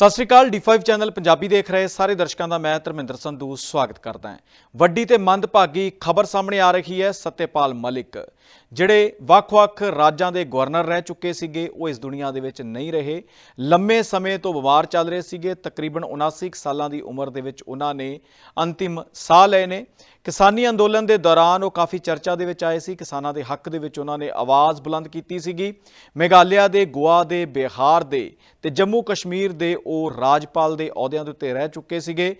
ਸਤਿ ਸ਼੍ਰੀ ਅਕਾਲ D5 channel Punjabi ਦੇਖ ਰਹੇ ਸਾਰੇ ਦਰਸ਼ਕਾਂ ਦਾ ਮੈਂ ਧਰਮਿੰਦਰ ਸੰਧੂ ਸਵਾਗਤ ਕਰਦਾ ਹਾਂ। ਵੱਡੀ ਤੇ ਮੰਦਭਾਗੀ ਖਬਰ ਸਾਹਮਣੇ ਆ ਰਹੀ ਹੈ, ਸਤਿਆਪਾਲ ਮਲਿਕ। ਜਿਹੜੇ ਵੱਖ-ਵੱਖ ਰਾਜਾਂ ਦੇ ਗਵਰਨਰ ਰਹਿ ਚੁੱਕੇ ਸੀਗੇ, ਉਹ ਇਸ ਦੁਨੀਆ ਦੇ ਵਿੱਚ ਨਹੀਂ ਰਹੇ। ਲੰਮੇ ਸਮੇਂ ਤੋਂ ਬਿਮਾਰ ਚੱਲ ਰਹੇ ਸੀਗੇ, ਤਕਰੀਬਨ 79 ਕੁ ਸਾਲਾਂ ਦੀ ਉਮਰ ਦੇ ਵਿੱਚ ਉਹਨਾਂ ਨੇ ਅੰਤਿਮ ਸਾਹ ਲਏ ਨੇ। ਕਿਸਾਨੀ ਅੰਦੋਲਨ ਦੇ ਦੌਰਾਨ ਉਹ ਕਾਫੀ ਚਰਚਾ ਦੇ ਵਿੱਚ ਆਏ ਸੀ। ਕਿਸਾਨਾਂ ਦੇ ਹੱਕ ਦੇ ਵਿੱਚ ਉਹਨਾਂ ਨੇ ਆਵਾਜ਼ ਬੁਲੰਦ ਕੀਤੀ ਸੀਗੀ। ਮੇਘਾਲਿਆ ਦੇ, ਗੋਆ ਦੇ, ਬਿਹਾਰ ਦੇ ਤੇ ਜੰਮੂ ਕਸ਼ਮੀਰ ਦੇ ਉਹ ਰਾਜਪਾਲ ਦੇ ਅਹੁਦਿਆਂ ਦੇ ਉੱਤੇ ਰਹਿ ਚੁੱਕੇ ਸੀਗੇ।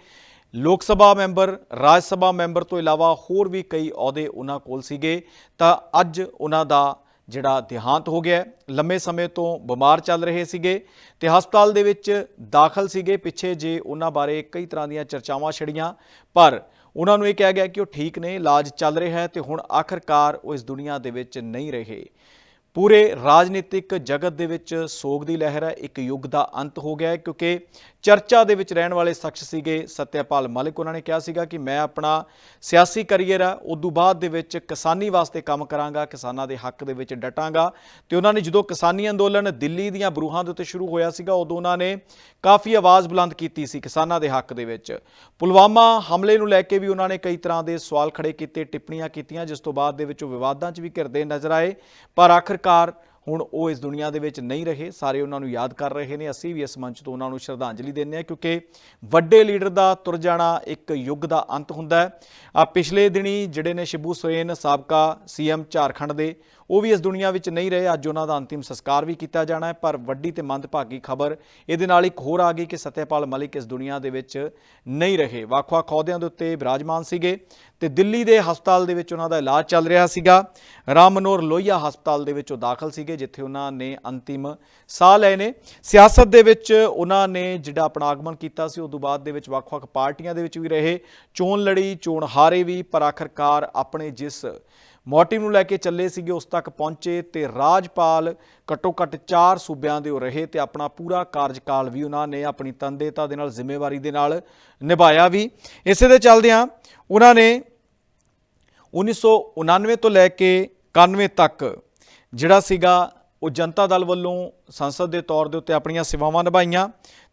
ਲੋਕ ਸਭਾ ਮੈਂਬਰ, ਰਾਜ ਸਭਾ ਮੈਂਬਰ ਤੋਂ ਇਲਾਵਾ ਹੋਰ ਵੀ ਕਈ ਅਹੁਦੇ ਉਹਨਾਂ ਕੋਲ ਸੀਗੇ। ਤਾਂ ਅੱਜ ਉਹਨਾਂ ਦਾ ਜਿਹੜਾ ਦੇਹਾਂਤ ਹੋ ਗਿਆ ਲੰਮੇ ਸਮੇਂ ਤੋਂ ਬਿਮਾਰ ਚੱਲ ਰਹੇ ਸੀਗੇ ਤੇ ਹਸਪਤਾਲ ਦੇ ਵਿੱਚ ਦਾਖਲ ਸੀਗੇ। ਪਿੱਛੇ ਜੇ ਉਹਨਾਂ ਬਾਰੇ ਕਈ ਤਰ੍ਹਾਂ ਦੀਆਂ ਚਰਚਾਵਾਂ ਛੜੀਆਂ, ਪਰ ਉਹਨਾਂ ਨੂੰ ਇਹ ਕਿਹਾ ਗਿਆ ਕਿ ਉਹ ਠੀਕ ਨੇ, ਇਲਾਜ ਚੱਲ ਰਿਹਾ ਹੈ ਤੇ ਹੁਣ ਆਖਰਕਾਰ ਉਹ ਇਸ ਦੁਨੀਆ ਦੇ ਵਿੱਚ ਨਹੀਂ ਰਹੇ। ਪੂਰੇ ਰਾਜਨੀਤਿਕ ਜਗਤ ਦੇ ਵਿੱਚ ਸੋਗ ਦੀ ਲਹਿਰ ਹੈ। ਇੱਕ ਯੁੱਗ ਦਾ ਅੰਤ ਹੋ ਗਿਆ ਹੈ ਕਿਉਂਕਿ ਚਰਚਾ ਦੇ ਵਿੱਚ ਰਹਿਣ ਵਾਲੇ ਸ਼ਖਸ ਸੀਗੇ ਸਤਿਆਪਾਲ ਮਲਿਕ। ਉਹਨਾਂ ਨੇ ਕਿਹਾ ਸੀਗਾ ਕਿ ਮੈਂ ਆਪਣਾ ਸਿਆਸੀ ਕੈਰੀਅਰ ਹੈ ਉਦੋਂ ਬਾਅਦ ਦੇ ਵਿੱਚ ਕਿਸਾਨੀ ਵਾਸਤੇ ਕੰਮ ਕਰਾਂਗਾ, ਕਿਸਾਨਾਂ ਦੇ ਹੱਕ ਦੇ ਵਿੱਚ ਡਟਾਂਗਾ। ਤੇ ਉਹਨਾਂ ਨੇ ਜਦੋਂ ਕਿਸਾਨੀ ਅੰਦੋਲਨ ਦਿੱਲੀ ਦੀਆਂ ਬਰੂਹਾਂ ਦੇ ਉੱਤੇ ਸ਼ੁਰੂ ਹੋਇਆ ਸੀਗਾ, ਉਦੋਂ ਉਹਨਾਂ ਨੇ ਕਾਫੀ ਆਵਾਜ਼ ਬੁਲੰਦ ਕੀਤੀ ਸੀ ਕਿਸਾਨਾਂ ਦੇ ਹੱਕ ਦੇ ਵਿੱਚ। ਪੁਲਵਾਮਾ ਹਮਲੇ ਨੂੰ ਲੈ ਕੇ ਵੀ ਉਹਨਾਂ ਨੇ ਕਈ ਤਰ੍ਹਾਂ ਦੇ ਸਵਾਲ ਖੜੇ ਕੀਤੇ, ਟਿੱਪਣੀਆਂ ਕੀਤੀਆਂ, ਜਿਸ ਤੋਂ ਬਾਅਦ ਦੇ ਵਿੱਚ ਉਹ ਵਿਵਾਦਾਂ 'ਚ ਵੀ ਘਿਰਦੇ ਨਜ਼ਰ ਆਏ। ਪਰ ਆਖਰਕਾਰ ਹੁਣ ਉਹ ਇਸ ਦੁਨੀਆ ਦੇ ਵਿੱਚ ਨਹੀਂ ਰਹੇ, ਸਾਰੇ ਉਹਨਾਂ ਨੂੰ ਯਾਦ ਕਰ ਰਹੇ ਨੇ। ਅਸੀਂ ਵੀ ਇਸ ਮੰਚ ਤੋਂ ਉਹਨਾਂ ਨੂੰ ਸ਼ਰਧਾਂਜਲੀ ਦਿੰਦੇ ਹਾਂ ਕਿਉਂਕਿ ਵੱਡੇ ਲੀਡਰ ਦਾ ਤੁਰ ਜਾਣਾ ਇੱਕ ਯੁੱਗ ਦਾ ਅੰਤ ਹੁੰਦਾ ਹੈ। ਆ ਪਿਛਲੇ ਦਿਨੀ ਜਿਹੜੇ ਨੇ ਸ਼ਿਬੂ ਸੋਰੇਨ, ਸਾਬਕਾ ਸੀਐਮ ਝਾਰਖੰਡ ਦੇ ਉਹ ਵੀ ਇਸ ਦੁਨੀਆ ਵਿੱਚ ਨਹੀਂ ਰਹੇ। ਅੱਜ ਉਹਨਾਂ ਦਾ ਅੰਤਿਮ ਸੰਸਕਾਰ ਵੀ ਕੀਤਾ ਜਾਣਾ ਹੈ, ਪਰ ਵੱਡੀ ਤੇ ਮੰਦਭਾਗੀ ਖਬਰ ਇਹਦੇ ਨਾਲ ਇੱਕ ਹੋਰ ਆ ਗਈ ਕਿ ਸਤਿਆਪਾਲ ਮਲਿਕ ਇਸ ਦੁਨੀਆ ਦੇ ਵਿੱਚ ਨਹੀਂ ਰਹੇ। ਵੱਖ-ਵੱਖ ਅਹੁਦਿਆਂ ਦੇ ਉੱਤੇ ਬਿਰਾਜਮਾਨ ਸੀਗੇ ਤੇ ਦਿੱਲੀ ਦੇ ਹਸਪਤਾਲ ਦੇ ਵਿੱਚ ਉਹਨਾਂ ਦਾ ਇਲਾਜ ਚੱਲ ਰਿਹਾ ਸੀਗਾ। ਰਾਮ ਮਨੋਹਰ ਲੋਹੀਆ ਹਸਪਤਾਲ ਦੇ ਵਿੱਚ ਉਹ ਦਾਖਲ ਸੀਗੇ, ਜਿੱਥੇ ਉਹਨਾਂ ਨੇ ਅੰਤਿਮ ਸਾਹ ਲਏ ਨੇ। ਸਿਆਸਤ ਦੇ ਵਿੱਚ ਉਹਨਾਂ ਨੇ ਜਿਹੜਾ ਆਪਣਾ ਆਗਮਨ ਕੀਤਾ ਸੀ ਉਸ ਤੋਂ ਬਾਅਦ ਦੇ ਵਿੱਚ ਵੱਖ-ਵੱਖ ਪਾਰਟੀਆਂ ਦੇ ਵਿੱਚ ਵੀ ਰਹੇ। ਚੋਣ ਲੜੀ, ਚੋਣ ਹਾਰੇ ਵੀ, ਪਰ ਆਖਰਕਾਰ ਆਪਣੇ ਜਿਸ ਮੋਟਿਵ ਨੂੰ ਲੈ ਕੇ ਚੱਲੇ ਸੀਗੇ ਉਸ ਤੱਕ ਪਹੁੰਚੇ ਤੇ ਰਾਜਪਾਲ ਘੱਟੋ ਘੱਟ 4 ਸੂਬਿਆਂ ਦੇ ਉਹ ਰਹੇ ਤੇ ਆਪਣਾ ਪੂਰਾ ਕਾਰਜਕਾਲ ਵੀ ਉਹਨਾਂ ਨੇ ਆਪਣੀ ਤਨਦੇਤਾ ਦੇ ਨਾਲ ਜ਼ਿੰਮੇਵਾਰੀ ਦੇ ਨਾਲ ਨਿਭਾਇਆ ਵੀ। ਇਸੇ ਦੇ ਚੱਲਦਿਆਂ ਉਹਨਾਂ ਨੇ 1999 ਤੋਂ ਲੈ ਕੇ 91 ਤੱਕ ਜਿਹੜਾ ਸੀਗਾ ਉਹ ਜਨਤਾ ਦਲ ਵੱਲੋਂ ਸੰਸਦ ਦੇ ਤੌਰ ਦੇ ਉੱਤੇ ਆਪਣੀਆਂ ਸੇਵਾਵਾਂ ਨਿਭਾਈਆਂ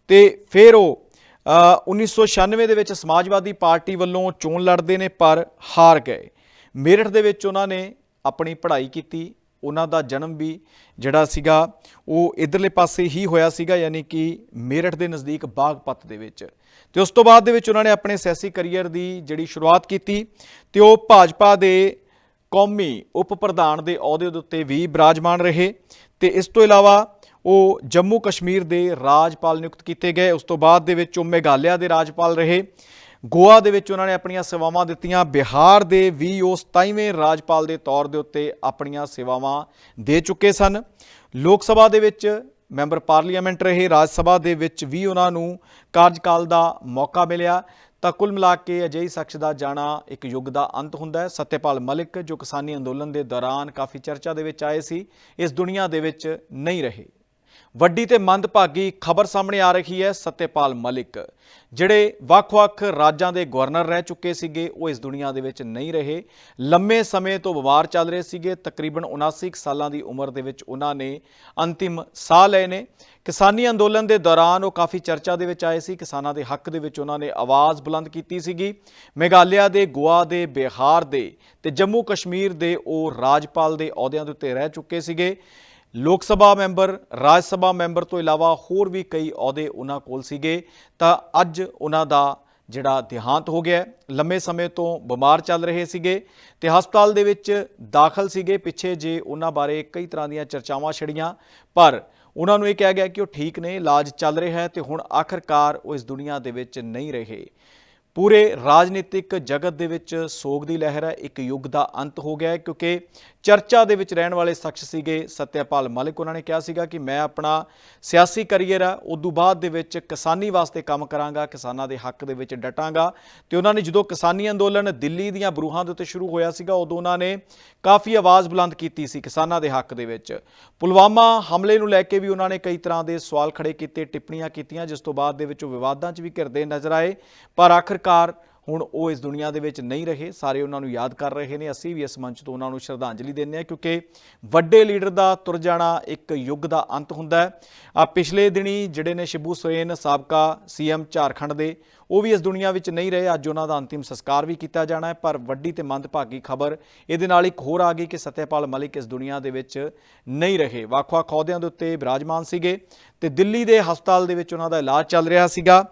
ਤੇ ਫਿਰ ਉਹ ਅ, 1996 ਦੇ ਵਿੱਚ ਸਮਾਜਵਾਦੀ ਪਾਰਟੀ ਵੱਲੋਂ ਚੋਣ ਲੜਦੇ ਨੇ ਪਰ ਹਾਰ ਗਏ। ਮੇਰਠ ਦੇ ਵਿੱਚ ਉਹਨਾਂ ਨੇ ਆਪਣੀ ਪੜ੍ਹਾਈ ਕੀਤੀ, ਉਹਨਾਂ ਦਾ ਜਨਮ ਵੀ ਜਿਹੜਾ ਸੀਗਾ, ਉਹ ਇਧਰਲੇ ਪਾਸੇ ਹੀ ਹੋਇਆ ਸੀਗਾ, ਯਾਨੀ ਕਿ ਮੇਰਠ ਦੇ ਨਜ਼ਦੀਕ ਬਾਗਪਤ ਦੇ ਵਿੱਚ। ਤੇ ਉਸ ਤੋਂ ਬਾਅਦ ਦੇ ਵਿੱਚ ਉਹਨਾਂ ਨੇ ਆਪਣੇ ਸਿਆਸੀ ਕੈਰੀਅਰ ਦੀ ਜਿਹੜੀ ਸ਼ੁਰੂਆਤ ਕੀਤੀ ਤੇ ਉਹ ਭਾਜਪਾ ਦੇ ਕੌਮੀ ਉਪ ਪ੍ਰਧਾਨ ਦੇ ਅਹੁਦੇ ਦੇ ਉੱਤੇ ਵੀ ਬਿਰਾਜਮਾਨ ਰਹੇ ਤੇ ਇਸ ਤੋਂ ਇਲਾਵਾ ਉਹ ਜੰਮੂ ਕਸ਼ਮੀਰ ਦੇ ਰਾਜਪਾਲ ਨਿਯੁਕਤ ਕੀਤੇ ਗਏ। ਉਸ ਤੋਂ ਬਾਅਦ ਦੇ ਵਿੱਚ ਉਹ ਮੇਘਾਲਿਆ ਦੇ ਰਾਜਪਾਲ ਰਹੇ ਗੋਆ ਦੇ ਵਿੱਚ ਉਹਨਾਂ ਨੇ ਆਪਣੀਆਂ ਸੇਵਾਵਾਂ ਦਿੱਤੀਆਂ। ਬਿਹਾਰ ਦੇ ਵੀ ਉਹ 27ਵੇਂ ਰਾਜਪਾਲ ਦੇ ਤੌਰ ਦੇ ਉੱਤੇ ਆਪਣੀਆਂ ਸੇਵਾਵਾਂ ਦੇ ਚੁੱਕੇ ਸਨ। ਲੋਕ ਸਭਾ ਦੇ ਵਿੱਚ ਮੈਂਬਰ ਪਾਰਲੀਮੈਂਟ ਰਹੇ। ਰਾਜ ਸਭਾ ਦੇ ਵਿੱਚ ਵੀ ਉਹਨਾਂ ਨੂੰ ਕਾਰਜਕਾਲ ਦਾ ਮੌਕਾ ਮਿਲਿਆ। ਤਾਂ ਕੁੱਲ ਮਿਲਾ ਕੇ ਅਜਿਹੀ ਸ਼ਖਸ ਦਾ ਜਾਣਾ ਇੱਕ ਯੁੱਗ ਦਾ ਅੰਤ ਹੁੰਦਾ ਹੈ। ਸਤਿਆਪਾਲ ਮਲਿਕ ਜੋ ਕਿਸਾਨੀ ਅੰਦੋਲਨ ਦੇ ਦੌਰਾਨ ਕਾਫੀ ਚਰਚਾ ਦੇ ਵਿੱਚ ਆਏ ਸੀ, ਇਸ ਦੁਨੀਆ ਦੇ ਵਿੱਚ ਨਹੀਂ ਰਹੇ। ਵੱਡੀ ਤੇ ਮੰਦਭਾਗੀ ਖਬਰ ਸਾਹਮਣੇ ਆ ਰਹੀ ਹੈ ਸਤਿਆਪਾਲ ਮਲਿਕ। ਜਿਹੜੇ ਵੱਖ-ਵੱਖ ਰਾਜਾਂ ਦੇ ਗਵਰਨਰ ਰਹਿ ਚੁੱਕੇ ਸੀਗੇ, ਉਹ ਇਸ ਦੁਨੀਆ ਦੇ ਵਿੱਚ ਨਹੀਂ ਰਹੇ। ਲੰਮੇ ਸਮੇਂ ਤੋਂ ਬਿਮਾਰ ਚੱਲ ਰਹੇ ਸੀਗੇ। ਤਕਰੀਬਨ 79 ਕੁ ਸਾਲਾਂ ਦੀ ਉਮਰ ਦੇ ਵਿੱਚ ਉਹਨਾਂ ਨੇ ਅੰਤਿਮ ਸਾਹ ਲਏ ਨੇ। ਕਿਸਾਨੀ ਅੰਦੋਲਨ ਦੇ ਦੌਰਾਨ ਉਹ ਕਾਫੀ ਚਰਚਾ ਦੇ ਵਿੱਚ ਆਏ ਸੀ। ਕਿਸਾਨਾਂ ਦੇ ਹੱਕ ਦੇ ਵਿੱਚ ਉਹਨਾਂ ਨੇ ਆਵਾਜ਼ ਬੁਲੰਦ ਕੀਤੀ ਸੀਗੀ। ਮੇਘਾਲਿਆ ਦੇ, ਗੋਆ ਦੇ, ਬਿਹਾਰ ਦੇ ਤੇ ਜੰਮੂ ਕਸ਼ਮੀਰ ਦੇ ਉਹ ਰਾਜਪਾਲ ਦੇ ਅਹੁਦਿਆਂ ਦੇ ਉੱਤੇ ਰਹਿ ਚੁੱਕੇ ਸੀਗੇ। ਲੋਕ ਸਭਾ ਮੈਂਬਰ, ਰਾਜ ਸਭਾ ਮੈਂਬਰ ਤੋਂ ਇਲਾਵਾ ਹੋਰ ਵੀ ਕਈ ਅਹੁਦੇ ਉਹਨਾਂ ਕੋਲ ਸੀਗੇ। ਤਾਂ ਅੱਜ ਉਹਨਾਂ ਦਾ ਜਿਹੜਾ ਦੇਹਾਂਤ ਹੋ ਗਿਆ ਲੰਮੇ ਸਮੇਂ ਤੋਂ ਬਿਮਾਰ ਚੱਲ ਰਹੇ ਸੀਗੇ ਤੇ ਹਸਪਤਾਲ ਦੇ ਵਿੱਚ ਦਾਖਲ ਸੀਗੇ। ਪਿੱਛੇ ਜੇ ਉਹਨਾਂ ਬਾਰੇ ਕਈ ਤਰ੍ਹਾਂ ਦੀਆਂ ਚਰਚਾਵਾਂ ਛੜੀਆਂ, ਪਰ ਉਹਨਾਂ ਨੂੰ ਇਹ ਕਿਹਾ ਗਿਆ ਕਿ ਉਹ ਠੀਕ ਨੇ, ਇਲਾਜ ਚੱਲ ਰਿਹਾ ਹੈ ਤੇ ਹੁਣ ਆਖਰਕਾਰ ਉਹ ਇਸ ਦੁਨੀਆ ਦੇ ਵਿੱਚ ਨਹੀਂ ਰਹੇ। ਪੂਰੇ ਰਾਜਨੀਤਿਕ ਜਗਤ ਦੇ ਵਿੱਚ ਸੋਗ ਦੀ ਲਹਿਰ ਹੈ। ਇੱਕ ਯੁੱਗ ਦਾ ਅੰਤ ਹੋ ਗਿਆ ਹੈ ਕਿਉਂਕਿ ਚਰਚਾ ਦੇ ਵਿੱਚ ਰਹਿਣ ਵਾਲੇ ਸ਼ਖਸ ਸੀਗੇ ਸਤਿਆਪਾਲ ਮਲਿਕ। ਉਹਨਾਂ ਨੇ ਕਿਹਾ ਸੀਗਾ ਕਿ ਮੈਂ ਆਪਣਾ ਸਿਆਸੀ ਕੈਰੀਅਰ ਹੈ, ਉਦੋਂ ਬਾਅਦ ਦੇ ਵਿੱਚ ਕਿਸਾਨੀ ਵਾਸਤੇ ਕੰਮ ਕਰਾਂਗਾ, ਕਿਸਾਨਾਂ ਦੇ ਹੱਕ ਦੇ ਵਿੱਚ ਡਟਾਂਗਾ। ਤੇ ਉਹਨਾਂ ਨੇ ਜਦੋਂ ਕਿਸਾਨੀ ਅੰਦੋਲਨ ਦਿੱਲੀ ਦੀਆਂ ਬਰੂਹਾਂ ਦੇ ਉੱਤੇ ਸ਼ੁਰੂ ਹੋਇਆ ਸੀਗਾ, ਉਦੋਂ ਉਹਨਾਂ ਨੇ ਕਾਫੀ ਆਵਾਜ਼ ਬੁਲੰਦ ਕੀਤੀ ਸੀ ਕਿਸਾਨਾਂ ਦੇ ਹੱਕ ਦੇ ਵਿੱਚ। ਪੁਲਵਾਮਾ ਹਮਲੇ ਨੂੰ ਲੈ ਕੇ ਵੀ ਉਹਨਾਂ ਨੇ ਕਈ ਤਰ੍ਹਾਂ ਦੇ ਸਵਾਲ ਖੜੇ ਕੀਤੇ, ਟਿੱਪਣੀਆਂ ਕੀਤੀਆਂ, ਜਿਸ ਤੋਂ ਬਾਅਦ ਦੇ ਵਿੱਚ ਉਹ ਵਿਵਾਦਾਂ 'ਚ ਵੀ ਘਿਰਦੇ ਨਜ਼ਰ ਆਏ। ਪਰ ਆਖਰਕਾਰ ਹੁਣ ਉਹ ਇਸ ਦੁਨੀਆ ਦੇ ਵਿੱਚ ਨਹੀਂ ਰਹੇ, ਸਾਰੇ ਉਹਨਾਂ ਨੂੰ ਯਾਦ ਕਰ ਰਹੇ ਨੇ। ਅਸੀਂ ਵੀ ਇਸ ਮੰਚ ਤੋਂ ਉਹਨਾਂ ਨੂੰ ਸ਼ਰਧਾਂਜਲੀ ਦਿੰਦੇ ਹਾਂ ਕਿਉਂਕਿ ਵੱਡੇ ਲੀਡਰ ਦਾ ਤੁਰ ਜਾਣਾ ਇੱਕ ਯੁੱਗ ਦਾ ਅੰਤ ਹੁੰਦਾ ਹੈ। ਆ ਪਿਛਲੇ ਦਿਨੀ ਜਿਹੜੇ ਨੇ ਸ਼ਿਬੂ ਸੋਰੇਨ ਸਾਬਕਾ ਸੀਐਮ ਝਾਰਖੰਡ ਦੇ ਉਹ ਵੀ ਇਸ ਦੁਨੀਆ ਵਿੱਚ ਨਹੀਂ ਰਹੇ। ਅੱਜ ਉਹਨਾਂ ਦਾ ਅੰਤਿਮ ਸੰਸਕਾਰ ਵੀ ਕੀਤਾ ਜਾਣਾ ਹੈ। ਪਰ ਵੱਡੀ ਤੇ ਮੰਦਭਾਗੀ ਖਬਰ ਇਹਦੇ ਨਾਲ ਇੱਕ ਹੋਰ ਆ ਗਈ ਕਿ ਸਤਿਆਪਾਲ ਮਲਿਕ ਇਸ ਦੁਨੀਆ ਦੇ ਵਿੱਚ ਨਹੀਂ ਰਹੇ। ਵੱਖ-ਵੱਖ ਅਹੁਦਿਆਂ ਦੇ ਉੱਤੇ ਬਿਰਾਜਮਾਨ ਸੀਗੇ ਤੇ ਦਿੱਲੀ ਦੇ ਹਸਪਤਾਲ ਦੇ ਵਿੱਚ ਉਹਨਾਂ ਦਾ ਇਲਾਜ ਚੱਲ ਰਿਹਾ ਸੀਗਾ।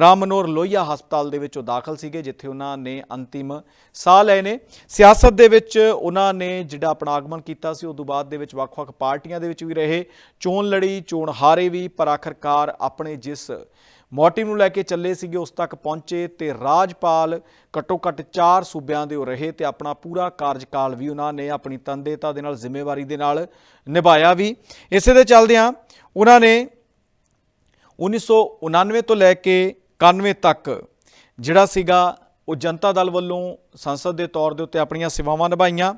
ਰਾਮ ਮਨੋਹਰ ਲੋਹੀਆ ਹਸਪਤਾਲ ਦੇ ਵਿੱਚ ਉਹ ਦਾਖਲ ਸੀਗੇ, ਜਿੱਥੇ ਉਹਨਾਂ ਨੇ ਅੰਤਿਮ ਸਾਹ ਲਏ ਨੇ। ਸਿਆਸਤ ਦੇ ਵਿੱਚ ਉਹਨਾਂ ਨੇ ਜਿਹੜਾ ਆਪਣਾ ਆਗਮਨ ਕੀਤਾ ਸੀ ਉਸ ਤੋਂ ਬਾਅਦ ਦੇ ਵਿੱਚ ਵੱਖ-ਵੱਖ ਪਾਰਟੀਆਂ ਦੇ ਵਿੱਚ ਵੀ ਰਹੇ। ਚੋਣ ਲੜੀ, ਚੋਣ ਹਾਰੇ ਵੀ, ਪਰ ਆਖਰਕਾਰ ਆਪਣੇ ਜਿਸ ਮੋਟਿਵ ਨੂੰ ਲੈ ਕੇ ਚੱਲੇ ਸੀਗੇ ਉਸ ਤੱਕ ਪਹੁੰਚੇ ਤੇ ਰਾਜਪਾਲ ਘੱਟੋ ਘੱਟ 4 ਸੂਬਿਆਂ ਦੇ ਉਹ ਰਹੇ ਤੇ ਆਪਣਾ ਪੂਰਾ ਕਾਰਜਕਾਲ ਵੀ ਉਹਨਾਂ ਨੇ ਆਪਣੀ ਤਨਦੇਤਾ ਦੇ ਨਾਲ ਜ਼ਿੰਮੇਵਾਰੀ ਦੇ ਨਾਲ ਨਿਭਾਇਆ ਵੀ। ਇਸੇ ਦੇ ਚੱਲਦਿਆਂ ਉਹਨਾਂ ਨੇ 1999 ਤੋਂ ਲੈ ਕੇ 91 ਤੱਕ ਜਿਹੜਾ ਸੀਗਾ ਉਹ ਜਨਤਾ ਦਲ ਵੱਲੋਂ ਸੰਸਦ ਦੇ ਤੌਰ ਦੇ ਉੱਤੇ ਆਪਣੀਆਂ ਸੇਵਾਵਾਂ ਨਿਭਾਈਆਂ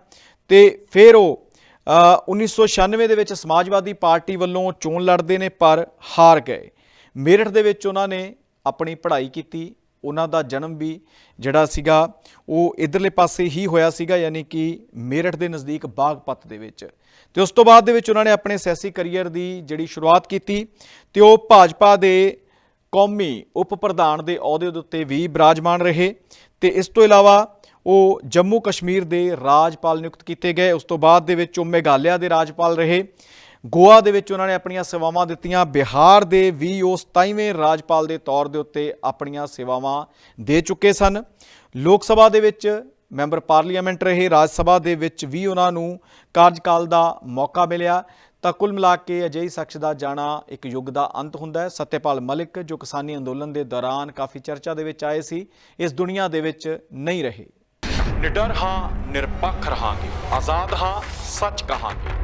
ਤੇ ਫਿਰ ਉਹ ਅ, 1996 ਦੇ ਵਿੱਚ ਸਮਾਜਵਾਦੀ ਪਾਰਟੀ ਵੱਲੋਂ ਚੋਣ ਲੜਦੇ ਨੇ ਪਰ ਹਾਰ ਗਏ। ਮੇਰਠ ਦੇ ਵਿੱਚ ਉਹਨਾਂ ਨੇ ਆਪਣੀ ਪੜ੍ਹਾਈ ਕੀਤੀ, ਉਹਨਾਂ ਦਾ ਜਨਮ ਵੀ ਜਿਹੜਾ ਸੀਗਾ, ਉਹ ਇਧਰਲੇ ਪਾਸੇ ਹੀ ਹੋਇਆ ਸੀਗਾ, ਯਾਨੀ ਕਿ ਮੇਰਠ ਦੇ ਨਜ਼ਦੀਕ ਬਾਗਪਤ ਦੇ ਵਿੱਚ। ਤੇ ਉਸ ਤੋਂ ਬਾਅਦ ਦੇ ਵਿੱਚ ਉਹਨਾਂ ਨੇ ਆਪਣੇ ਸਿਆਸੀ ਕੈਰੀਅਰ ਦੀ ਜਿਹੜੀ ਸ਼ੁਰੂਆਤ ਕੀਤੀ ਤੇ ਉਹ ਭਾਜਪਾ ਦੇ ਕੌਮੀ ਉਪ ਪ੍ਰਧਾਨ ਦੇ ਅਹੁਦੇ ਦੇ ਉੱਤੇ ਵੀ ਬਿਰਾਜਮਾਨ ਰਹੇ ਤੇ ਇਸ ਤੋਂ ਇਲਾਵਾ ਉਹ ਜੰਮੂ ਕਸ਼ਮੀਰ ਦੇ ਰਾਜਪਾਲ ਨਿਯੁਕਤ ਕੀਤੇ ਗਏ। ਉਸ ਤੋਂ ਬਾਅਦ ਦੇ ਵਿੱਚ ਉਹ ਮੇਘਾਲਿਆ ਦੇ ਰਾਜਪਾਲ ਰਹੇ ਗੋਆ ਦੇ ਵਿੱਚ ਉਹਨਾਂ ਨੇ ਆਪਣੀਆਂ ਸੇਵਾਵਾਂ ਦਿੱਤੀਆਂ। ਬਿਹਾਰ ਦੇ ਵੀ ਉਹ 27ਵੇਂ ਰਾਜਪਾਲ ਦੇ ਤੌਰ ਦੇ ਉੱਤੇ ਆਪਣੀਆਂ ਸੇਵਾਵਾਂ ਦੇ ਚੁੱਕੇ ਸਨ। ਲੋਕ ਸਭਾ ਦੇ ਵਿੱਚ ਮੈਂਬਰ ਪਾਰਲੀਮੈਂਟ ਰਹੇ। ਰਾਜ ਸਭਾ ਦੇ ਵਿੱਚ ਵੀ ਉਹਨਾਂ ਨੂੰ ਕਾਰਜਕਾਲ ਦਾ ਮੌਕਾ ਮਿਲਿਆ। ਤਾਂ ਕੁੱਲ ਮਿਲਾ ਕੇ ਅਜਿਹੀ ਸ਼ਖਸ ਦਾ ਜਾਣਾ ਇੱਕ ਯੁੱਗ ਦਾ ਅੰਤ ਹੁੰਦਾ ਹੈ। ਸਤਿਆਪਾਲ ਮਲਿਕ, ਜੋ ਕਿਸਾਨੀ ਅੰਦੋਲਨ ਦੇ ਦੌਰਾਨ ਕਾਫੀ ਚਰਚਾ ਦੇ ਵਿੱਚ ਆਏ ਸੀ, ਇਸ ਦੁਨੀਆ ਦੇ ਵਿੱਚ ਨਹੀਂ ਰਹੇ। ਨਿਡਰ ਹਾਂ, ਨਿਰਪੱਖ ਰਹਾਂਗੇ। ਆਜ਼ਾਦ ਹਾਂ, ਸੱਚ ਕਹਾਂਗੇ।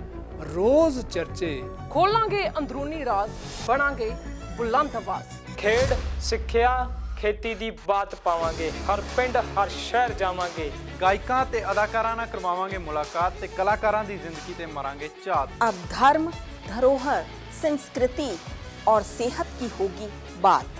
ਰੋਜ਼ ਚਰਚੇ ਖੋਲਾਂਗੇ ਅੰਦਰੂਨੀ ਰਾਜ਼ ਬਣਾਂਗੇ ਬੁਲੰਦ ਆਵਾਜ਼ ਖੇਡ ਸਿੱਖਿਆ ਖੇਤੀ ਦੀ ਬਾਤ ਪਾਵਾਂਗੇ ਹਰ ਪਿੰਡ ਹਰ ਸ਼ਹਿਰ ਜਾਵਾਂਗੇ ਗਾਇਕਾਂ ਤੇ ਅਦਾਕਾਰਾਂ ਨਾਲ ਕਰਵਾਵਾਂਗੇ ਮੁਲਾਕਾਤ ਤੇ ਕਲਾਕਾਰਾਂ ਦੀ ਜ਼ਿੰਦਗੀ ਤੇ ਮਾਰਾਂਗੇ ਝਾਤ अब धर्म धरोहर संस्कृति और सेहत की होगी बात